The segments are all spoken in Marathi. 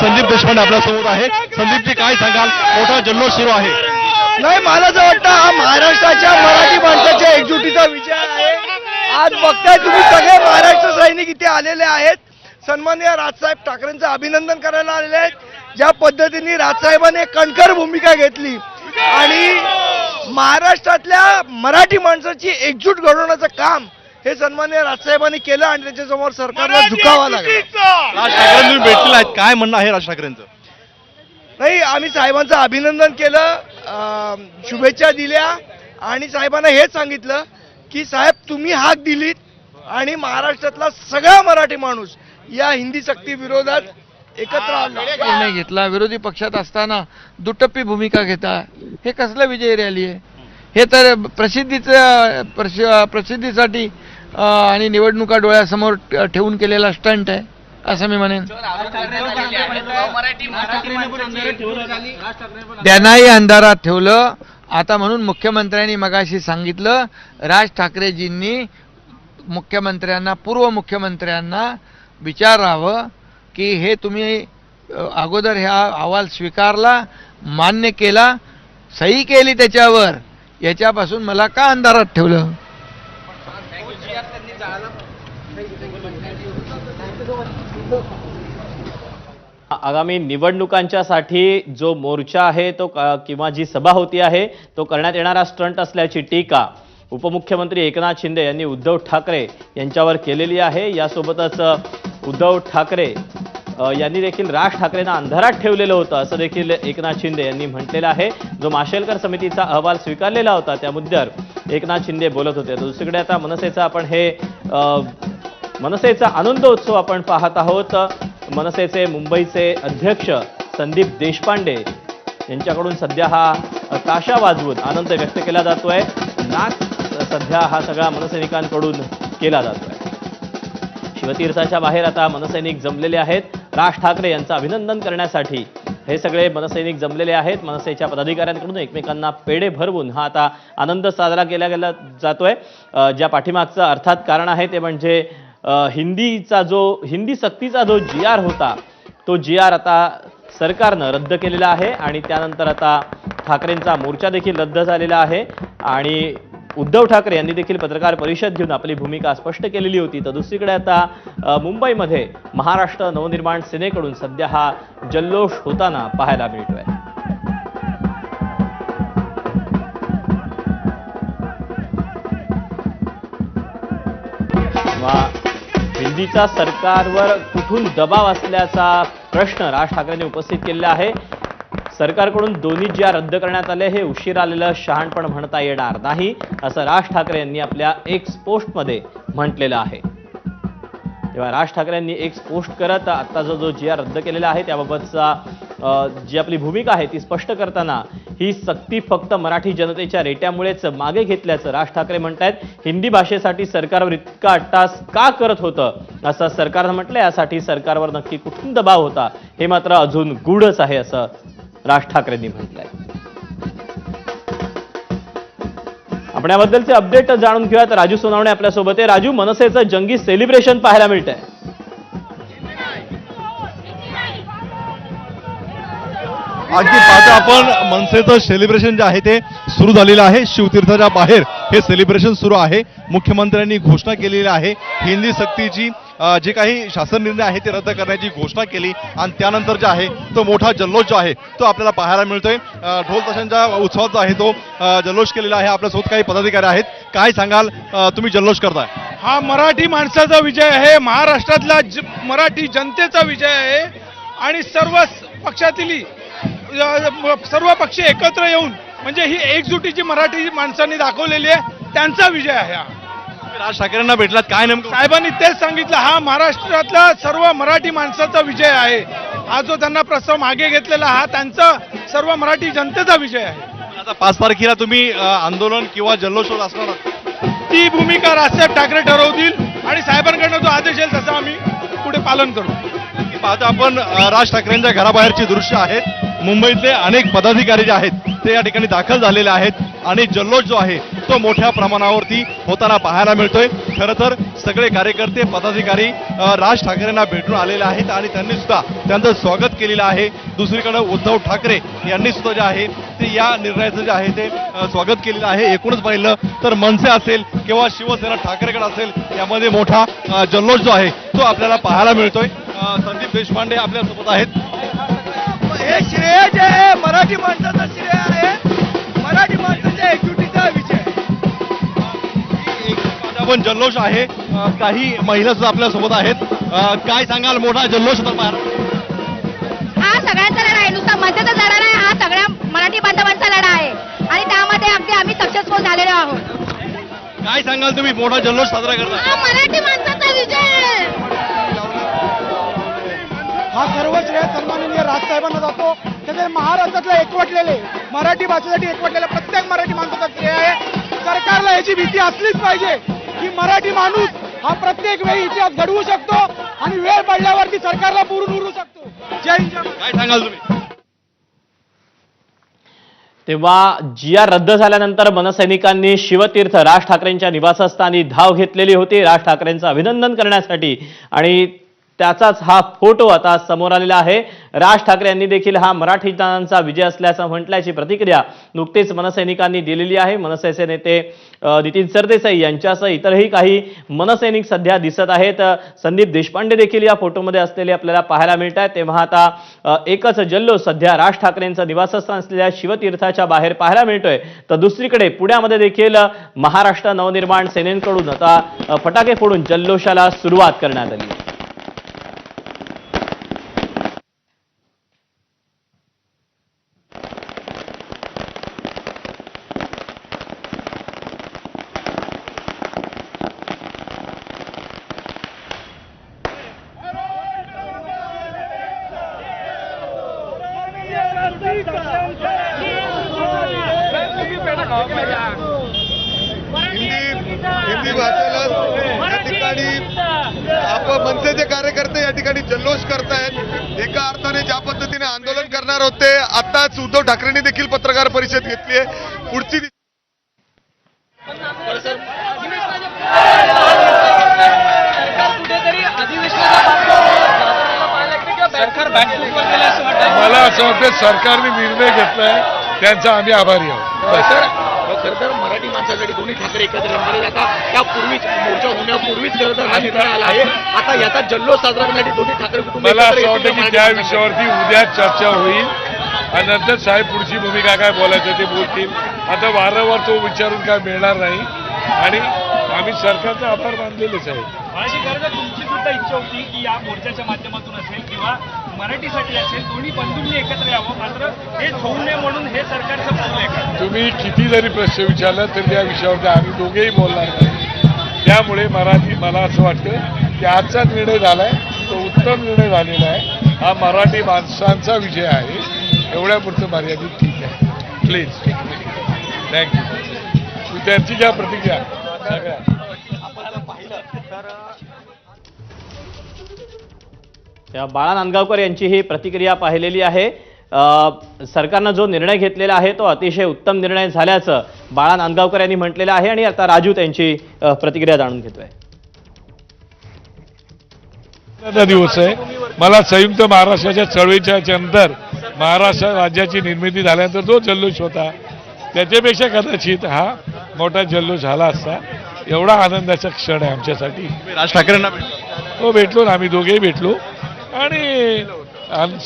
संदीप देशपांडे आपल्यासमोर आहे संदीपजी काय सांगाल? मोठा जल्लोष सुरू आहे. नाही मला असं वाटतं हा महाराष्ट्राच्या मराठी माणसाच्या एकजुटीचा विजय आहे. आज बघताय तुम्ही सगळे महाराष्ट्र सैनिक इथे आलेले आहेत. सन्मान्य राजसाहेब ठाकरेंचं अभिनंदन करायला आलेले आहेत. ज्या पद्धतीने राजसाहेबांनी कणकर कणखर भूमिका घेतली आणि महाराष्ट्रातल्या मराठी माणसाची एकजूट घडवण्याचं काम हे सन्माननीय राजसाहेबांनी केलं आणि त्याच्यासमोर सरकारला झुकावं लागलं. राज भेटलेला आहेत. काय म्हणणं आहे राज ठाकरेंचं नाही आम्ही साहेबांचं अभिनंदन केलं अं, शुभेच्छा दिल्या आणि साहेबांना हेच सांगितलं की साहेब तुम्ही हाक दिलीत आणि महाराष्ट्रातला सगळा मराठी माणूस या हिंदी सक्ती विरोधात एकत्र आला. निर्णय घेतला. विरोधी पक्षात असताना दुटप्पी भूमिका घेता. हे कसलं विजय रॅली आहे? हे तर प्रसिद्धीचं प्रसि- प्रसिद्धीसाठी आणि निवडणुका डोळ्यासमोर ठेवून केलेला स्टंट आहे असं मी म्हणेन. त्यांनाही अंधारात ठेवलं. आता म्हणून मुख्यमंत्र्यांनी मगाशी सांगितलं राज ठाकरेजींनी मुख्यमंत्र्यांना पूर्व मुख्यमंत्र्यांना विचारावं की हे तुम्ही अगोदर ह्या अहवाल स्वीकारला मान्य केला सही केली त्याच्यावर. याच्यापासून मला का अंधारात ठेवलं? आगामी निवडणुकांच्यासाठी जो मोर्चा आहे तो किंवा जी सभा होती आहे तो करण्यात येणारा स्टंट असल्याची टीका उपमुख्यमंत्री एकनाथ शिंदे यांनी उद्धव ठाकरे यांच्यावर केलेली आहे. यासोबतच उद्धव ठाकरे यांनी देखील राज ठाकरेंना अंधारात ठेवलेलं होतं असं देखील एकनाथ शिंदे यांनी म्हटलेलं आहे. जो माशेलकर समितीचा अहवाल स्वीकारलेला होता त्या मुद्द्यावर एकनाथ शिंदे बोलत होते. दुसरीकडे आता मनसेचं आपण हे मनसेचा आनंदोत्सव आपण पाहत आहोत. मनसेचे मुंबईचे अध्यक्ष संदीप देशपांडे यांच्याकडून सध्या हा ताशा वाजवून आनंद व्यक्त केला जातोय. नाच सध्या हा सगळा मनसैनिकांकडून केला जातोय. शिवतीर्थाच्या बाहेर आता मनसैनिक जमलेले आहेत. राज ठाकरे यांचं अभिनंदन करण्यासाठी हे सगळे मनसैनिक जमलेले आहेत. मनसेच्या पदाधिकाऱ्यांकडून एकमेकांना पेढे भरवून हा आता आनंद साजरा केला गेला जातोय. ज्या पाठीमागचं अर्थात कारण आहे ते म्हणजे हिंदीचा जो हिंदी सक्तीचा जो जी आर होता तो जी आर आता सरकारनं रद्द केलेला आहे आणि त्यानंतर आता ठाकरेंचा मोर्चा देखील रद्द झालेला आहे. आणि उद्धव ठाकरे यांनी देखील पत्रकार परिषद घेऊन आपली भूमिका स्पष्ट केलेली होती. तर दुसरीकडे आता मुंबईमध्ये महाराष्ट्र नवनिर्माण सेनेकडून सध्या हा जल्लोष होताना पाहायला मिळतोय. वा. हिंदीचा सरकारवर कुठून दबाव असल्याचा प्रश्न राज ठाकरेंनी उपस्थित केलेला आहे. सरकारकडून दोन्ही ज्या रद्द करण्यात आले हे उशीर आलेलं शहाणपण म्हणता येणार नाही असं राज ठाकरे यांनी आपल्या एक्स पोस्टमध्ये म्हटलेलं आहे. तेव्हा राज ठाकरेंनी एक पोस्ट करत आत्ताचा जो जी आर रद्द केलेला आहे त्याबाबतचा जी आपली भूमिका आहे ती स्पष्ट करताना ही सक्ती फक्त मराठी जनतेच्या रेट्यामुळेच मागे घेतल्याचं राज ठाकरे म्हणतायत. हिंदी भाषेसाठी सरकारवर इतका अट्टास का करत होतं असं सरकारनं म्हटलं यासाठी सरकारवर नक्की कुठून दबाव होता हे मात्र अजून गूढच आहे असं राज ठाकरेंनी म्हटलंय. आपण याबद्दलचे अपडेट जाणून घेऊयात. राजू सोनावणे आपल्यासोबत आहे. राजू मनसेचं जंगी सेलिब्रेशन पाहायला मिळतंय. अगदी पाहता आपण मनसेचं सेलिब्रेशन जे आहे ते सुरू झालेलं आहे. शिवतीर्थाच्या बाहेर हे सेलिब्रेशन सुरू आहे. मुख्यमंत्र्यांनी घोषणा केलेली आहे. हिंदी सक्तीची जे काही शासन निर्णय आहे ते रद्द करण्याची घोषणा केली. आणि त्यानंतर जे आहे तो मोठा जल्लोष जो आहे तो आपल्याला पाहायला मिळतोय. ढोल तशांच्या उत्सवात जो आहे तो जल्लोष केलेला आहे. आपल्यासोबत काही पदाधिकारी आहेत. काय सांगाल? तुम्ही जल्लोष करताय. हा मराठी माणसाचा विजय आहे. महाराष्ट्रातला ज- मराठी जनतेचा विजय आहे. आणि सर्व पक्षातील सर्व पक्ष एकत्र येऊन म्हणजे ही एकजुटीची मराठी माणसांनी दाखवलेली आहे त्यांचा विजय आहे हा. राज ठाकरेंना भेटलात काय नेमकं? साहेबांनी तेच सांगितलं हा महाराष्ट्रातला सर्व मराठी माणसाचा विजय आहे. हा जो त्यांना प्रस्ताव मागे घेतलेला हा त्यांचा सर्व मराठी जनतेचा विजय आहे. आता पाच तारखेला तुम्ही अ, आंदोलन किंवा जल्लोष होत असणार आहात. ती भूमिका राजसाहेब ठाकरे ठरवतील आणि साहेबांकडनं जो आदेश येईल तसं आम्ही पुढे पालन करू. पाहता आपण अ, राज ठाकरेंच्या घराबाहेरची दृश्य आहेत मुंबईतले अनेक पदाधिकारी जे आहेत ते या ठिकाणी दाखल झालेले आहेत. आणि जल्लोष जो आहे तो मोठ्या प्रमाणावरती होताना पाहायला मिळतोय. खरं तर सगळे कार्यकर्ते पदाधिकारी राज ठाकरेंना भेटून आलेले आहेत आणि त्यांनी सुद्धा त्यांचं स्वागत केलेलं आहे. दुसरीकडे उद्धव ठाकरे यांनी सुद्धा जे आहे ते या निर्णयाचं जे आहे ते स्वागत केलेलं आहे. एकूणच पाहिलं तर मनसे असेल किंवा शिवसेना ठाकरेगड असेल यामध्ये मोठा जल्लोष जो आहे तो आपल्याला पाहायला मिळतोय. संदीप देशपांडे आपल्यासोबत आहेत. हे श्रेय जे आहे मराठी माणसाचं श्रेय आहे. मराठी माणसाच्या एकजुटीचा विजय. एक पण जल्लोष आहे. काही महिला सुद्धा आपल्यासोबत आहेत. काय सांगाल? मोठा जल्लोष होता हा सगळ्यांचा लढा आहे. नुसता मध्याचा लढा नाही हा सगळ्या मराठी बांधवांचा लढा आहे. आणि त्यामध्ये अगदी आम्ही सक्सेसफुल झालेलो आहोत. काय सांगाल तुम्ही? मोठा जल्लोष साजरा करता. मराठी माणसाचा विजय हा सर्व श्रेय सन्माननीय राजसाहेबांना जातो. त्याचे महाराष्ट्रातले एकवटलेले मराठी भाषेसाठी एकवटलेले प्रत्येक मराठी माणसाचा श्रेय आहे. सरकारला याची भीती असलीच पाहिजे की मराठी माणूस हा प्रत्येक वेळी इतिहास घडवू शकतो आणि वेळ पडल्यावरती सरकारला पुरून उरू शकतो. जय हिंद. काय सांगाल तुम्ही? तेव्हा जिया रद्द झाल्यानंतर मनसैनिकांनी शिवतीर्थ राज ठाकरेंच्या निवासस्थानी धाव घेतलेली होती. राज ठाकरेंचं अभिनंदन करण्यासाठी आणि त्याचाच हा फोटो आता समोर आलेला आहे. राज ठाकरे यांनी देखील हा मराठीजनांचा विजय असल्याचं म्हटल्याची प्रतिक्रिया नुकतीच मनसैनिकांनी दिलेली आहे. मनसेचे नेते नितीन सरदेसाई यांच्यासह इतरही काही मनसैनिक सध्या दिसत आहेत. संदीप देशपांडे देखील या फोटोमध्ये असलेले आपल्याला पाहायला मिळत आहेत तेव्हा आता एकच जल्लोष सध्या राज ठाकरेंचं निवासस्थान असलेल्या शिवतीर्थाच्या बाहेर पाहायला मिळतोय. तर दुसरीकडे पुण्यामध्ये देखील महाराष्ट्र नवनिर्माण सेनेकडून आता फटाके फोडून जल्लोषाला सुरुवात करण्यात आली आहे. हिंदी हिंदी भाषेला या ठिकाणी आपण मनसेचे कार्यकर्ते या ठिकाणी जल्लोष करतायत एका अर्थाने ज्या पद्धतीने आंदोलन करणार होते आताच उद्धव ठाकरेंनी देखील पत्रकार परिषद घेतली आहे. पुढची मला असं वाटतं सरकारने निर्णय घेतलाय. त्यांचा आम्ही आभारी आहोत. खरं तर मराठी माणसासाठी दोन्ही ठाकरे एकत्र. आता त्यापूर्वीच मोर्चा होण्यापूर्वीच खरं तर हा निर्णय आला आहे. आता याचा जल्लोष साजरा करण्यासाठी दोन्ही ठाकरे कुटुंब मला असं वाटतं की त्या. विषयावरती उद्या चर्चा होईल. आणि नंतर साहेब पुढची भूमिका काय बोलायचं ते बोलतील. आता वारंवार तो विचारून काय मिळणार नाही. आणि आम्ही सरकारचा आभार मानलेलेच आहे माझी तर तुमची सुद्धा इच्छा होती की या मोर्चाच्या माध्यमातून असेल किंवा मराठीसाठी असेल दोन्ही बंधूंनी एकत्र यावं. मात्र हे होऊ नये म्हणून हे सरकारचं पाऊल आहे का? तुम्ही किती जरी प्रश्न विचारला तरी त्या विषयावरती आम्ही दोघेही बोलणार नाही. त्यामुळे मराठी मला असं वाटतं की आजचा निर्णय झालाय तो उत्तम निर्णय झालेला आहे. हा मराठी माणसांचा विजय आहे. एवढ्यापुरतं मर्यादित ठीक आहे. प्लीज थँक्यू त्यांची घ्या प्रतिक्रिया सगळ्या. बाळा नांदगावकर यांची ही प्रतिक्रिया पाहिलेली आहे. सरकारनं जो निर्णय घेतलेला आहे तो अतिशय उत्तम निर्णय झाल्याचं बाळा नांदगावकर यांनी म्हटलेलं आहे आणि आता राजू त्यांची प्रतिक्रिया जाणून घेतोय. दिवस आहे. मला संयुक्त महाराष्ट्राच्या चळवळीच्या नंतर महाराष्ट्र राज्याची निर्मिती झाल्यानंतर जो जल्लोष होता. त्याच्यापेक्षा कदाचित हा मोठा जल्लोष झाला असता. एवढा आनंदाचा क्षण आहे आमच्यासाठी. राज ठाकरेंना भेटला. हो भेटलो ना. आम्ही दोघेही भेटलो. आणि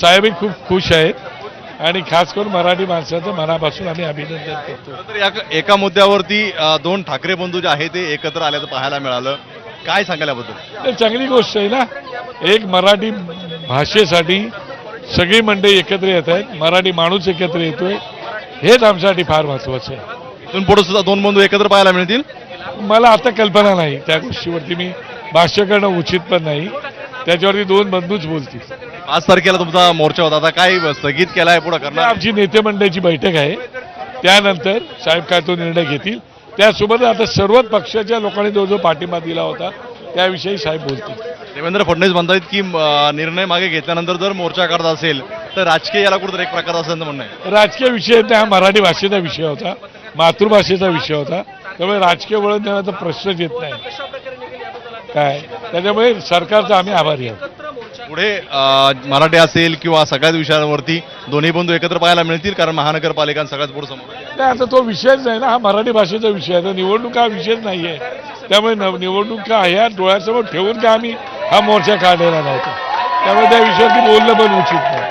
साहेबही खूप खुश आहेत. आणि खास करून मराठी माणसाचं मनापासून आम्ही अभिनंदन करतो. तर या एका मुद्द्यावरती दोन ठाकरे बंधू जे आहे ते एकत्र आल्याचं पाहायला मिळालं. काय सांगाल याबद्दल? तर चांगली गोष्ट आहे ना. एक मराठी भाषेसाठी सगळी मंडळी एकत्र येत आहेत. मराठी माणूस एकत्र येतोय. हेच आमच्यासाठी फार महत्वाचं आहे. इथून पुढे सुद्धा दोन बंधू एकत्र पाहायला मिळतील? मला आता कल्पना नाही. त्या गोष्टीवरती मी भाष्य करणं उचित पण नाही. त्याच्यावरती दोन बंधूच बोलतील. पाच तारखेला तुमचा मोर्चा होता. आता काय स्थगित केलाय पुढे करणार? आमची नेते मंडळाची बैठक आहे. त्यानंतर साहेब काय तो निर्णय घेतील? त्यासोबत आता सर्वच पक्षाच्या लोकांनी जो जो पाठिंबा दिला होता त्याविषयी साहेब बोलतील. देवेंद्र फडणवीस म्हणतायत की निर्णय मागे घेतल्यानंतर जर मोर्चा करत असेल तर राजकीय याला कुठेतरी एक प्रकार असेल म्हणणं आहे. राजकीय विषय हा मराठी भाषेचा विषय होता मातृभाषेचा विषय होता. त्यामुळे राजकीय वळण देण्याचा प्रश्नच येत नाही. काय? त्याच्यामुळे सरकारचा आम्ही आभारी आहोत. पुढे मराठी असेल किंवा सगळ्याच विषयांवरती दोन्ही बंधू एकत्र पाहायला मिळतील कारण महानगरपालिका सगळ्यात पुढे समोर. नाही आता तो विषयच नाही ना हा मराठी भाषेचा विषय आहे. निवडणूक हा विषयच नाही आहे त्यामुळे नव- निवडणूक ह्या डोळ्यासमोर ठेवून काय आम्ही हा मोर्चा काढलेला नव्हता. त्यामुळे त्या विषयावरती बोलणं पण उचित नाही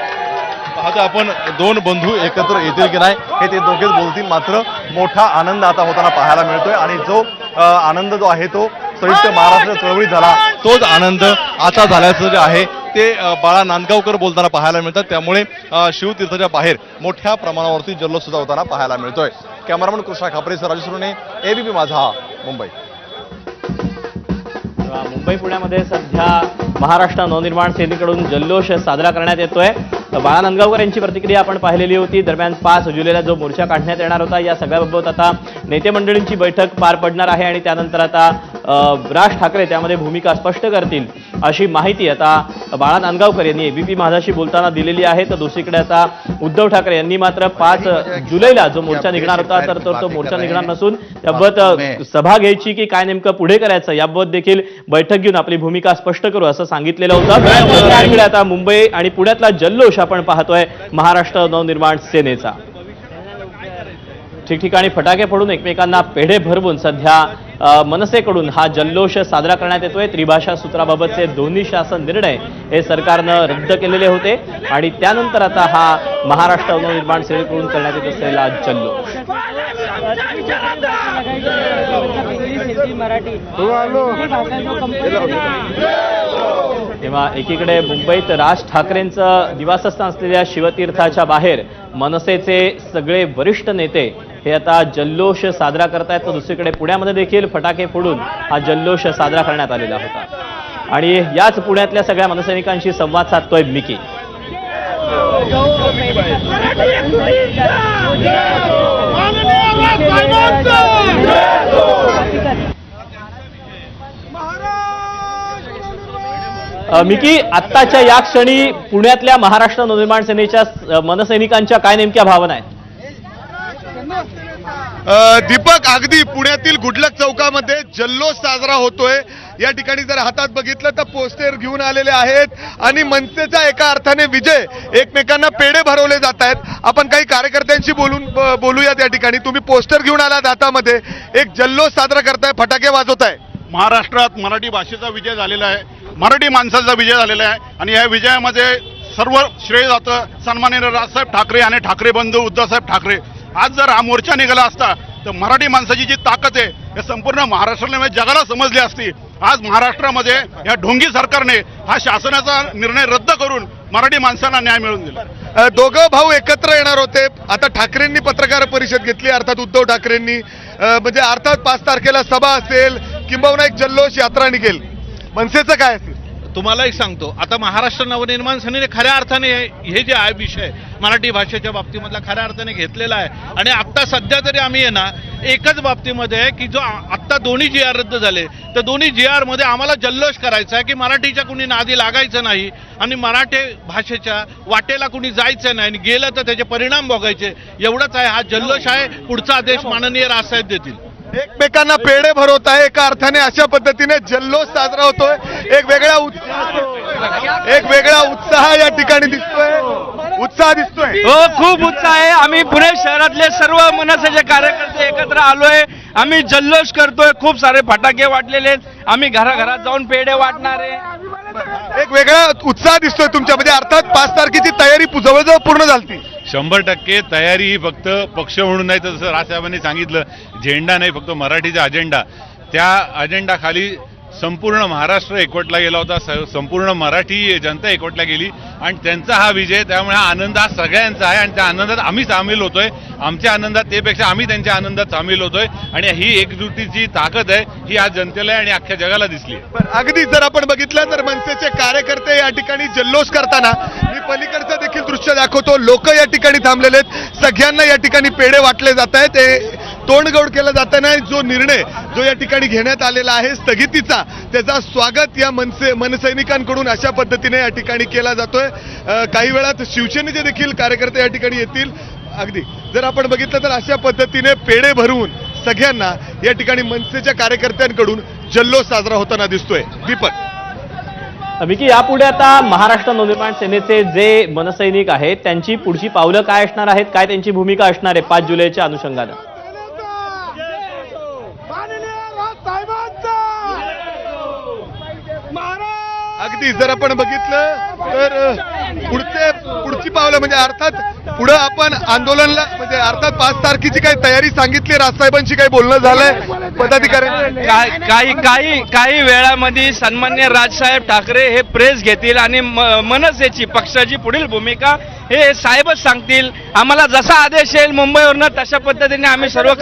पाहतो आपण दोन बंधू एकत्र येतील की नाही हे ते दोघेच बोलतील. मात्र मोठा आनंद आता होताना पाहायला मिळतोय आणि जो आनंद जो आहे तो संयुक्त महाराष्ट्र चळवळीत झाला तोच आनंद आता झाल्याचं जे आहे ते बाळा नांदगावकर बोलताना पाहायला मिळतात. त्यामुळे शिवतीर्थाच्या बाहेर मोठ्या प्रमाणावरती जल्लोष सुद्धा होताना पाहायला मिळतोय. Cameraman Krishna Khapre sir Rajesh Surne ABP Majha Mumbai. Mumbai पुण्यामध्ये सध्या महाराष्ट्र नवनिर्माण सेनेकडून जल्लोष साजरा करण्यात येतोय. बाळा नांदगावकर यांची प्रतिक्रिया आपण पाहिलेली होती. दरम्यान पाच जुलैला जो मोर्चा काढण्यात येणार होता या सगळ्याबाबत आता नेते मंडळींची बैठक पार पडणार आहे आणि त्यानंतर आता राज ठाकरे त्यामध्ये भूमिका स्पष्ट करतील अशी माहिती आता बाळा नांदगावकर यांनी एबीपी माझाशी बोलताना दिलेली आहे. तर दुसरीकडे आता उद्धव ठाकरे यांनी मात्र पाच जुलैला जो मोर्चा निघणार होता तर तो तो मोर्चा निघणार नसून त्याबाबत सभा घ्यायची की काय नेमकं पुढे करायचं याबाबत देखील बैठक घेऊन आपली भूमिका स्पष्ट करू असं सांगितलेलं होतं. आता मुंबई आणि पुण्यातला जल्लोष आपण पाहतोय महाराष्ट्र नवनिर्माण सेनेचा. ठिकठिकाणी फटाके फोडून एकमेकांना पेढे भरवून सध्या मनसेकडून हा जल्लोष साजरा करण्यात येतोय. त्रिभाषा सूत्राबाबतचे दोन्ही शासन निर्णय हे सरकारनं रद्द केलेले होते. आणि त्यानंतर आता हा महाराष्ट्र नवनिर्माण सेनेकडून करण्यात येत असलेला जल्लोष. तेव्हा एकीकडे मुंबईत राज ठाकरेंचं निवासस्थान असलेल्या शिवतीर्थाच्या बाहेर मनसेचे सगळे वरिष्ठ नेते हे आता जल्लोष साजरा करतायत. तर दुसरीकडे पुण्यामध्ये देखील फटाके फोडून हा जल्लोष साजरा करण्यात आलेला होता. आणि याच पुण्यातल्या सगळ्या मनसैनिकांशी संवाद साधतोय मिकी. मिकी आत्ताच्या या क्षणी पुण्यातल्या महाराष्ट्र नवनिर्माण सेनेच्या मनसैनिकांच्या काय नेमक्या भावना आहेत? दीपक अगदी पुण्यातील गुडलक चौकामध्ये जल्लोष साजरा होतोय. या ठिकाणी जर हातात बघितलं तर पोस्टर घेऊन आलेले आहेत आणि मनसेचा एका अर्थाने विजय. एकमेकांना पेढे भरवले जात आहेत. आपण काही कार्यकर्त्यांशी बोलून ब- बोलूयात या ठिकाणी. तुम्ही पोस्टर घेऊन आलात हातामध्ये एक जल्लोष साजरा करताय फटाके वाजवताय. महाराष्ट्रात मराठी भाषेचा विजय झालेला आहे. मराठी माणसाचा विजय झालेला आहे. आणि या विजयामध्ये सर्व श्रेय जातं सन्माननीय राजसाहेब ठाकरे आणि ठाकरे बंधू उद्धवसाहेब ठाकरे. आज जर हा मोर्चा निघाला असता तर मराठी माणसाची जी ताकद आहे हे संपूर्ण महाराष्ट्राला म्हणजे जगाला समजली असती. आज महाराष्ट्रामध्ये या ढोंगी सरकारने हा शासनाचा निर्णय रद्द करून मराठी माणसांना न्याय मिळवून दिला. दोघं भाऊ एकत्र येणार होते. आता ठाकरेंनी पत्रकार परिषद घेतली अर्थात उद्धव ठाकरेंनी. म्हणजे अर्थात पाच तारखेला सभा असेल किंबहुना एक जल्लोष यात्रा निघेल. मनसेचं काय असेल? तुम्हाला एक सांगतो. आता महाराष्ट्र नवनिर्माण सेनेने खऱ्या अर्थाने हे जे आहे विषय मराठी भाषेच्या बाबतीमधला खऱ्या अर्थाने घेतलेला आहे. आणि आत्ता सध्या तरी आम्ही आहे ना एकच बाबतीमध्ये आहे की जो आत्ता दोन्ही जी आर रद्द झाले. तर दोन्ही जी आरमध्ये आम्हाला जल्लोष करायचा आहे की मराठीच्या कुणी नादी लागायचं नाही आणि मराठी भाषेच्या वाटेला कुणी जायचं नाही आणि गेलं तर त्याचे परिणाम भोगायचे. एवढंच आहे. हा जल्लोष आहे. पुढचा आदेश माननीय राजसाहेब देतील. एकमेकांना पेढे भरवत आहे. एका अर्थाने अशा पद्धतीने जल्लोष साजरा होतोय. एक वेगळा उत्साह एक वेगळा उत्साह या ठिकाणी दिसतोय. उत्साह दिसतोय. हो खूप उत्साह आहे. आम्ही पुणे शहरातले सर्व मनसेचे कार्यकर्ते एकत्र आलोय. आम्ही जल्लोष करतोय. खूप सारे फटाके वाटलेले आहेत. आम्ही घराघरात जाऊन पेढे वाटणार आहे. एक वेगळा उत्साह दिसतोय तुमच्यामध्ये. अर्थात पाच तारखेची तयारी जवळजवळ पूर्ण झाली शंभर टक्के तयारी ही फक्त पक्ष म्हणून नाही तर जसं राजसाहेबांनी सांगितलं झेंडा नाही फक्त मराठीचा अजेंडा त्या अजेंडाखाली संपूर्ण महाराष्ट्र एकवटला गेला होता. संपूर्ण मराठी जनता एकवटला गेली. आणि त्यांचा हा विजय त्यामुळे हा आनंद हा सगळ्यांचा आहे. आणि त्या आनंदात आम्ही सामील होतोय. आमच्या आनंदात तेपेक्षा आम्ही त्यांच्या आनंदात सामील होतोय. आणि ही एकजुटीची ताकद आहे ही आज जनतेला आहे आणि अख्ख्या जगाला दिसली आहे. पण अगदी जर आपण बघितलं तर मनसेचे कार्यकर्ते या ठिकाणी जल्लोष करताना मी पलीकडचं देखील दृश्य दाखवतो. लोक या ठिकाणी थांबलेले आहेत. सगळ्यांना या ठिकाणी पेढे वाटले जात आहेत. ते तोंडगोड केला जाताना जो निर्णय जो या ठिकाणी घेण्यात आलेला आहे स्थगितीचा त्याचा स्वागत या मनसे मनसैनिकांकडून अशा पद्धतीने या ठिकाणी केला जातोय. काही वेळात शिवसेनेचे देखील कार्यकर्ते या ठिकाणी येतील अगदी जर आपण बघितलं तर अशा पद्धतीने पेढे भरवून सगळ्यांना या ठिकाणी मनसेच्या कार्यकर्त्यांकडून जल्लोष साजरा होताना दिसतोय. दीपक. विकी यापुढे आता महाराष्ट्र नवनिर्माण सेनेचे जे मनसैनिक आहेत त्यांची पुढची पावलं काय असणार आहेत? काय त्यांची भूमिका असणार आहे पाच जुलैच्या अनुषंगानं? अगदी जर आपण बघितलं तर पुढचे पुढची पावलं म्हणजे अर्थात पुढं आपण आंदोलनला म्हणजे अर्थात पाच तारखेची काही तयारी सांगितली राजसाहेबांशी काही बोलणं झालंय पदाधिकारी काही काही काही वेळामध्ये सन्मान्य राजसाहेब ठाकरे हे प्रेस घेतील आणि मनसेची पक्षाची पुढील भूमिका हे साहेबच सांगतील. आम्हाला जसा आदेश येईल मुंबईवरनं तशा पद्धतीने आम्ही सर्व